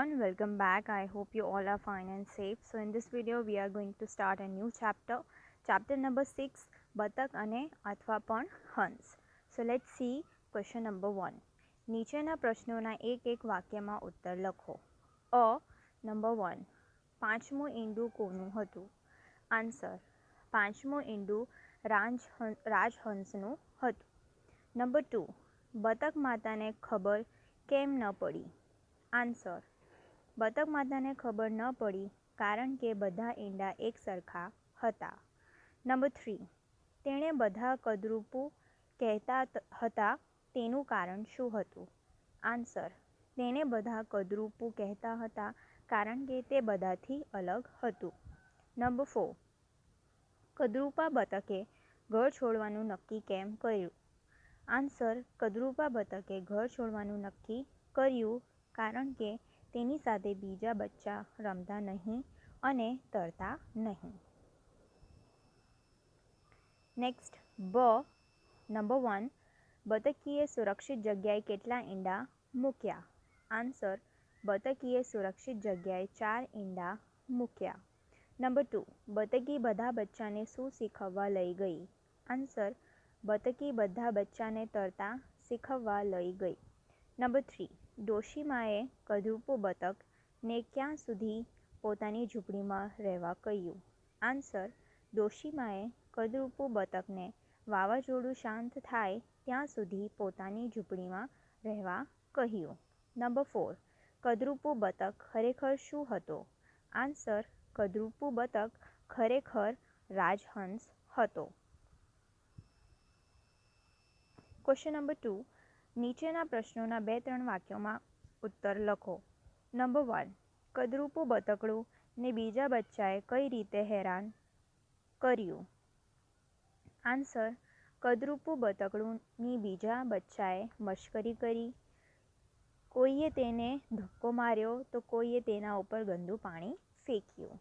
everyone. Welcome back. I hope you all are fine and safe. So, in this video, we are going to start a new chapter. Chapter number 6 બતક અને અથવા પણ હંસ so let see question number one નીચેના પ્રશ્નોના એક એક વાક્યમાં ઉત્તર લખો. અ નંબર વન પાંચમું ઈંડું કોનું હતું? આન્સર પાંચમું ઈંડું રાજ રાજહંસનું હતું. નંબર ટુ બતક માતાને ખબર કેમ ન પડી? આન્સર બતક માતાને ખબર ન પડી કારણ કે બધા ઈંડા એક સરખા હતા. નંબર થ્રી, તેણે બધા કદરૂપું કહેતા હતા તેનું કારણ શું હતું? આન્સર, તેણે બધા કદરૂપું કહેતા હતા કારણ કે તે બધાથી અલગ હતું. નંબર ફોર, કદરૂપા બતકે ઘર છોડવાનું નક્કી કેમ કર્યું? આન્સર, કદરૂપા બતકે ઘર છોડવાનું નક્કી કર્યું કારણ કે તેની સાથે બીજા બચ્ચા રમતા નહીં અને તરતા નહીં. નેક્સ્ટ બ નંબર વન બતકીએ સુરક્ષિત જગ્યાએ કેટલા ઈંડા મૂક્યા? આન્સર બતકીએ સુરક્ષિત જગ્યાએ ચાર ઈંડા મૂક્યા. નંબર ટુ બતકી બધા બચ્ચાને શું શીખવવા લઈ ગઈ? આન્સર બતકી બધા બચ્ચાને તરતા શીખવવા લઈ ગઈ. નંબર થ્રી ડોશીમાએ કદરૂપું બતકને ક્યાં સુધી પોતાની ઝૂંપડીમાં રહેવા કહ્યું? આન્સર ડોશીમાએ કદરૂપુ બતકને, વાવાઝોડું શાંત થાય ત્યાં સુધી પોતાની ઝૂંપડીમાં રહેવા કહ્યું. નંબર ફોર કદરૂપુ બતક ખરેખર શું હતો? આન્સર કદરૂપું બતક ખરેખર રાજહંસ હતો. ક્વેશ્ચન નંબર ટુ નીચેના પ્રશ્નોના બે ત્રણ વાક્યોમાં ઉત્તર લખો. નંબર વન, કદરૂપું બતકડું ને બીજા બચ્ચાએ કઈ રીતે હેરાન કર્યું? આન્સર, કદરૂપું બતકડુંની બીજા બચ્ચાએ મશ્કરી કરી. કોઈએ તેને ધક્કો માર્યો તો કોઈએ તેના ઉપર ગંદુ પાણી ફેંક્યું.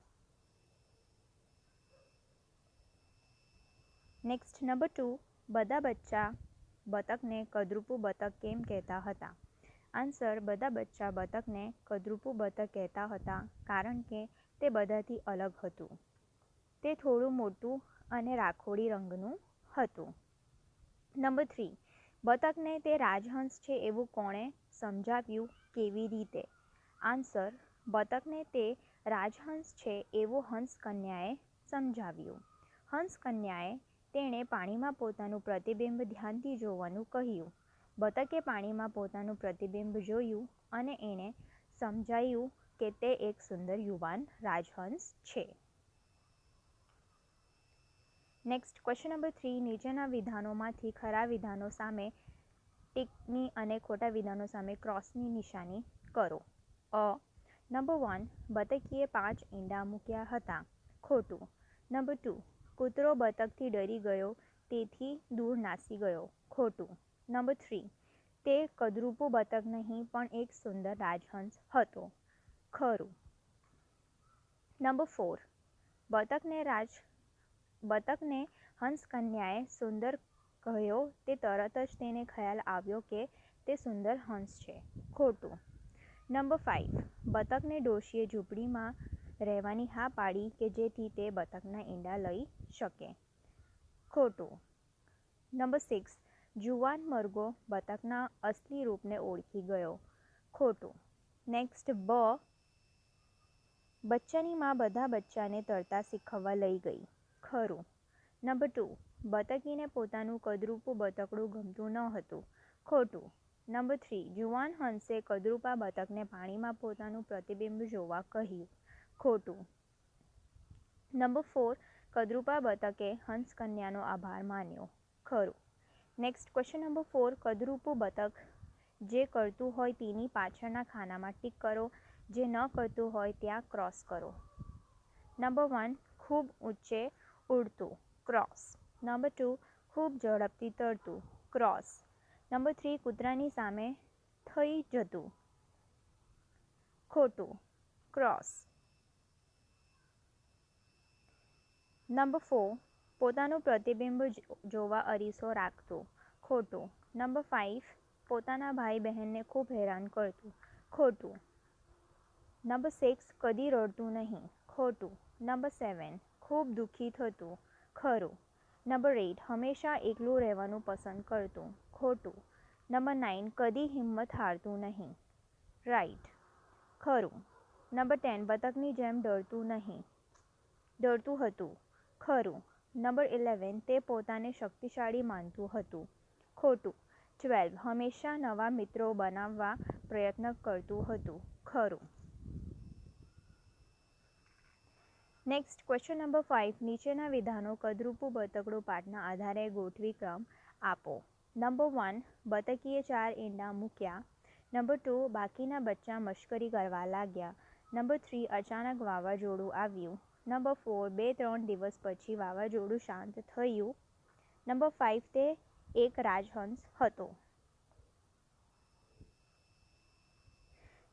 નેક્સ્ટ નંબર ટુ બધા બચ્ચા બતકને કદરૂપું બતક કેમ કહેતા હતા? આન્સર બધા બચ્ચા બતકને કદરૂપું બતક કહેતા હતા કારણ કે તે બધાથી અલગ હતું. તે થોડું મોટું અને રાખોડી રંગનું હતું. નંબર થ્રી બતકને તે રાજહંસ છે એવું કોણે સમજાવ્યું કેવી રીતે? આન્સર બતકને તે રાજહંસ છે એવું હંસકન્યાએ સમજાવ્યું. હંસ કન્યાએ તેણે પાણીમાં પોતાનું પ્રતિબિંબ ધ્યાનથી જોવાનું કહ્યું. બતકે પાણીમાં પોતાનું પ્રતિબિંબ જોયું અને એણે સમજાયું કે તે એક સુંદર યુવાન રાજહંસ છે. નેક્સ્ટ ક્વેશ્ચન નંબર થ્રી નીચેના વિધાનોમાંથી ખરા વિધાનો સામે ટીકની અને ખોટા વિધાનો સામે ક્રોસની નિશાની કરો. અ. નંબર વન બતકીએ પાંચ ઈંડા મૂક્યા હતા. ખોટું. નંબર ટુ કૂતરો બતકથી ડરી ગયો, તેથી દૂર નાસી ગયો. ખોટું. Number three. તે કદરૂપું બતક નહીં, પણ એક સુંદર રાજહંસ હતો. ખરું. Number four. બતકને રાજ, બતકને હંસ કન્યાએ સુંદર કહ્યો, તે તરત જ તેને ખ્યાલ આવ્યો કે તે સુંદર હંસ છે. ખોટું. નંબર ફાઇવ બતકને ડોશીએ ઝૂંપડીમાં રહેવાની હા પાડી કે જેથી તે બતકના ઈંડા લઈ શકે. ખોટું. Number six. જુવાન મરઘો બતકના અસલી રૂપને ઓળખી ગયો. ખોટું. નેક્સ્ટ, બ. બચ્ચાની માં બધા બચ્ચાને તરતા શીખવવા લઈ ગઈ. ખરું. Number two. બતકીને પોતાનું કદરૂપું બતકડું ગમતું ન હતું. ખોટું. Number three. જુવાન હંસે કદરૂપા બતકને પાણીમાં પોતાનું પ્રતિબિંબ જોવા કહ્યું. ખોટું. નંબર ફોર કદરૂપા બતકે હંસકન્યાનો આભાર માન્યો. ખરું. નેક્સ્ટ ક્વેશ્ચન નંબર ફોર કદરૂપું બતક જે કરતું હોય તેની પાછળના ખાનામાં ટીક કરો. જે ન કરતું હોય ત્યાં ક્રોસ કરો. નંબર વન ખૂબ ઊંચે ઉડતું ક્રોસ નંબર ટુ ખૂબ ઝડપથી તરતું ક્રોસ નંબર થ્રી કૂતરાની સામે થઈ જતું, ખોટું ક્રોસ નંબર ફોર, પોતાનું પ્રતિબિંબ જોવા અરીસો રાખતો, ખોટું. નંબર ફાઇવ પોતાના ભાઈ બહેનને ખૂબ હેરાન કરતું, ખોટું. નંબર સિક્સ, કદી રડતું નહીં, ખોટું. નંબર સેવન, ખૂબ દુઃખી થતું, ખરું. નંબર એટ હંમેશા એકલું રહેવાનું પસંદ કરતું, ખોટું. નંબર નાઇન કદી હિંમત હારતું નહીં, રાઈટ, ખરું. નંબર ટેન, બતકની જેમ ડરતું નહીં, ડરતું હતું ખરું. નંબર ઇલેવન, તે પોતાને શક્તિશાળી માનતું હતું. ખોટું. ટ્વેલ્વ, હંમેશા નવા મિત્રો બનાવવા પ્રયત્ન કરતું હતું. ખરું. નેક્સ્ટ ક્વેશ્ચન નંબર ફાઇવ નીચેના વિધાનો કદરૂપું બતકડું પાઠના આધારે ગોઠવી ક્રમ આપો. નંબર વન બતકીએ ચાર ઈંડા મૂક્યા. નંબર ટુ બાકીના બચ્ચા મશ્કરી કરવા લાગ્યા. નંબર થ્રી અચાનક વાવાઝોડું આવ્યું. નંબર ફોર બે ત્રણ દિવસ પછી વાવાઝોડું શાંત થયું. નંબર ફાઇવ તે એક રાજહંસ હતો.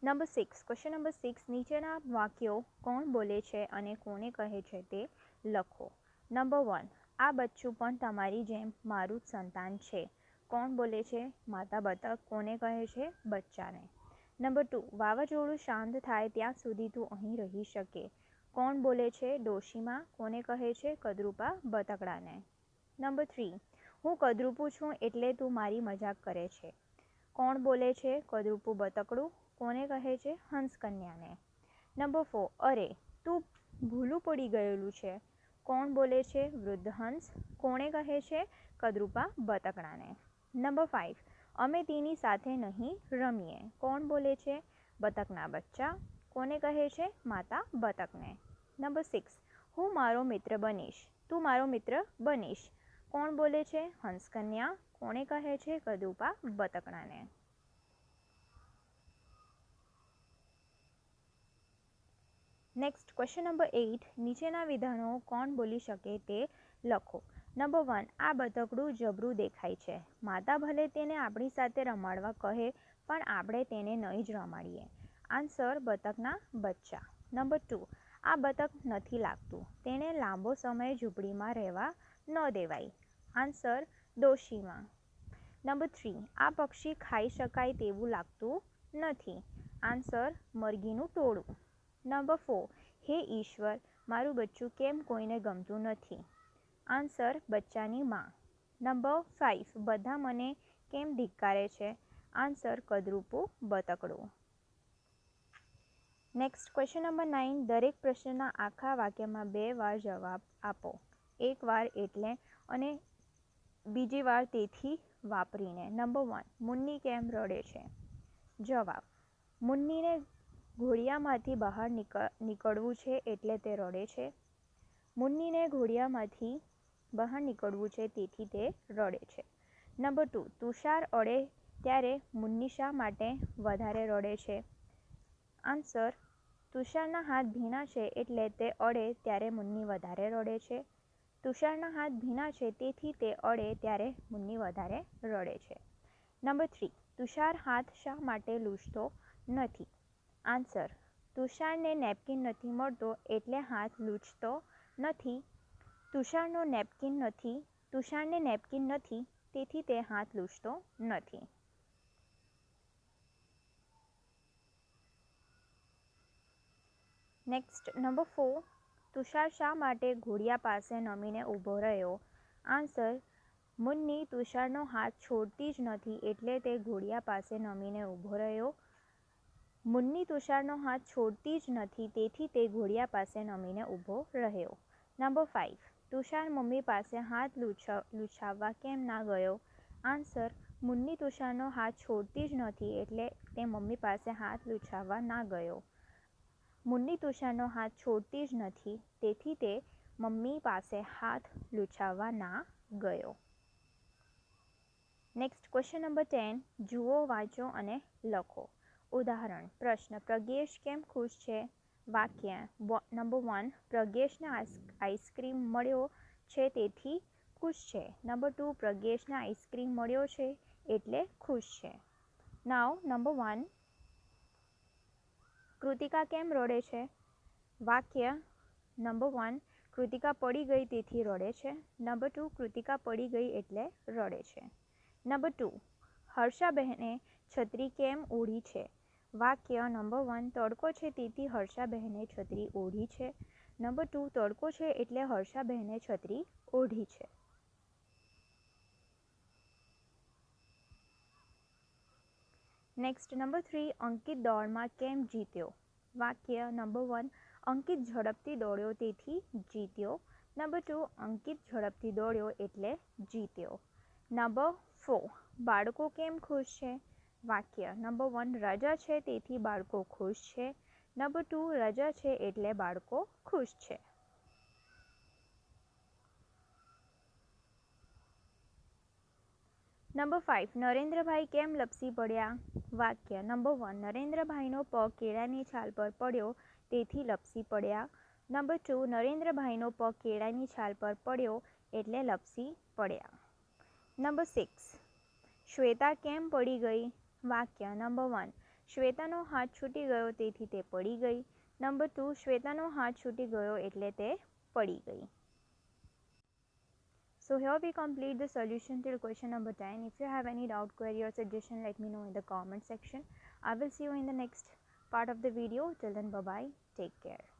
Number six question number six નીચેના વાક્યો કોણ બોલે છે અને કોને કહે છે તે લખો. નંબર વન આ બચ્ચું પણ તમારી જેમ મારું જ સંતાન છે. કોણ બોલે છે? માતા બતક કોને કહે છે? બચ્ચાને. નંબર ટુ વાવાઝોડું શાંત થાય ત્યાં સુધી તું અહીં રહી શકે. કોણ બોલે છે ડોશીમાં? કોને કહે છે કદરૂપા બતકડાને? નંબર થ્રી, હું કદરૂપું છું એટલે તું મારી મજાક કરે છે. કોણ બોલે છે કદરૂપું બતકડું? કોને કહે છે હંસકન્યાને? નંબર ફોર, અરે, તું ભૂલું પડી ગયેલું છે. કોણ બોલે છે વૃદ્ધ હંસ? કોણે કહે છે કદરૂપા બતકડાને? નંબર ફાઇવ અમે તેની સાથે નહીં રમીએ. કોણ બોલે છે બતકના બચ્ચા? કોને કહે છે? માતા બતકને. Number six. હું મારો મિત્ર બનીશ. તું મારો મિત્ર બનીશ. કોણ બોલે છે? હંસકન્યા. કોણે કહે છે? કદુપા બતકણાને. નેક્સ્ટ ક્વેશ્ચન નંબર એઇટ નીચેના વિધાનો કોણ બોલી શકે તે લખો. નંબર વન આ બતકડું જબરું દેખાય છે. માતા ભલે તેને આપણી સાથે રમાડવા કહે, પણ આપણે તેને નહીં જ રમાડીએ. આન્સર બતકના બચ્ચા. નંબર ટુ, આ બતક નથી લાગતું. તેને લાંબો સમય ઝૂંપડીમાં રહેવા ન દેવાય. આન્સર દોશીમાં નંબર થ્રી, આ પક્ષી ખાઈ શકાય તેવું લાગતું નથી. આન્સર મરઘીનું ટોળું. નંબર ફોર, હે ઈશ્વર, મારું બચ્ચું કેમ કોઈને ગમતું નથી? આન્સર બચ્ચાની માં. નંબર ફાઇવ બધા મને કેમ ધિક્કારે છે? આન્સર કદરૂપું બતકડું. નેક્સ્ટ ક્વેશ્ચન નંબર નાઇન દરેક પ્રશ્નના આખા વાક્યમાં બે વાર જવાબ આપો. એક વાર એટલે અને બીજી વાર તેથી વાપરીને. નંબર વન મુન્ની કેમ રડે છે? જવાબ, મુન્નીને ઘોડિયામાંથી બહાર નીકળવું છે એટલે તે રડે છે. મુન્નીને ઘોડિયામાંથી બહાર નીકળવું છે તેથી તે રડે છે. નંબર ટુ તુષાર અડે ત્યારે મુન્ની શા માટે વધારે રડે છે? આન્સર તુષારના હાથ ભીના છે એટલે તે અડે ત્યારે મુન્ની વધારે રડે છે. તુષારના હાથ ભીના છે તેથી તે અડે ત્યારે મુન્ની વધારે રડે છે. નંબર થ્રી, તુષાર હાથ શા માટે લૂછતો નથી? આન્સર, તુષારને નેપકિન નથી મળતો એટલે હાથ લૂછતો નથી. તુષારનો નેપકિન નથી, તુષારને નેપકિન નથી, તેથી તે હાથ લૂછતો નથી. નેક્સ્ટ નંબર ફોર તુષાર શા માટે ઘોડિયા પાસે નમીને ઊભો રહ્યો? આન્સર મુન્ની તુષારનો હાથ છોડતી જ નથી એટલે તે ઘોડિયા પાસે નમીને ઊભો રહ્યો. મુન્ની તુષારનો હાથ છોડતી જ નથી તેથી તે ઘોડિયા પાસે નમીને ઊભો રહ્યો. નંબર ફાઇવ તુષાર મમ્મી પાસે હાથ લૂછાવવા કેમ ના ગયો? આન્સર મુન્ની તુષારનો હાથ છોડતી જ નથી એટલે તે મમ્મી પાસે હાથ લૂછાવવા ના ગયો. મુન્ની તુષારનો હાથ છોડતી જ નથી. તેથી તે મમ્મી પાસે હાથ લૂછાવવા ના ગયો. નેક્સ્ટ ક્વેશ્ચન નંબર ટેન જુઓ, વાંચો અને લખો. ઉદાહરણ, પ્રશ્ન પ્રજ્ઞેશ કેમ ખુશ છે? વાક્ય નંબર વન પ્રજ્ઞેશને આઈસ્ક્રીમ મળ્યો છે તેથી ખુશ છે. નંબર ટુ પ્રજ્ઞેશને આઈસ્ક્રીમ મળ્યો છે એટલે ખુશ છે. નાવ નંબર વન કૃતિકા કેમ રડે છે? વાક્ય નંબર વન કૃતિકા પડી ગઈ તેથી રડે છે. નંબર ટુ કૃતિકા પડી ગઈ એટલે રડે છે. નંબર ટુ હર્ષાબહેને છત્રી કેમ ઓઢી છે? વાક્ય નંબર વન તડકો છે તેથી હર્ષાબહેને છત્રી ઓઢી છે. નંબર ટુ તડકો છે એટલે હર્ષાબહેને છત્રી ઓઢી છે. નેક્સ્ટ નંબર થ્રી અંકિત દોડમાં કેમ જીત્યો? વાક્ય નંબર વન અંકિત ઝડપથી દોડ્યો તેથી જીત્યો. નંબર ટુ અંકિત ઝડપથી દોડ્યો એટલે જીત્યો. નંબર ફોર બાળકો કેમ ખુશ છે? વાક્ય નંબર વન રજા છે તેથી બાળકો ખુશ છે. નંબર ટુ રજા છે એટલે બાળકો ખુશ છે. નંબર ફાઇવ નરેન્દ્રભાઈ કેમ લપસી પડ્યા? વાક્ય નંબર વન નરેન્દ્રભાઈનો પગ કેળાની છાલ પર પડ્યો, તેથી લપસી પડ્યા. નંબર ટુ નરેન્દ્રભાઈનો પગ કેળાની છાલ પર પડ્યો, એટલે લપસી પડ્યા. નંબર સિક્સ શ્વેતા કેમ પડી ગઈ? વાક્ય નંબર વન શ્વેતાનો હાથ છૂટી ગયો, તેથી તે પડી ગઈ. નંબર ટુ શ્વેતાનો હાથ છૂટી ગયો, એટલે તે પડી ગઈ. So here we complete the solution till question number 10. If you have any doubt, query or suggestion, let me know in the comment section. I will see you in the next part of the video. Till then, bye-bye. Take care.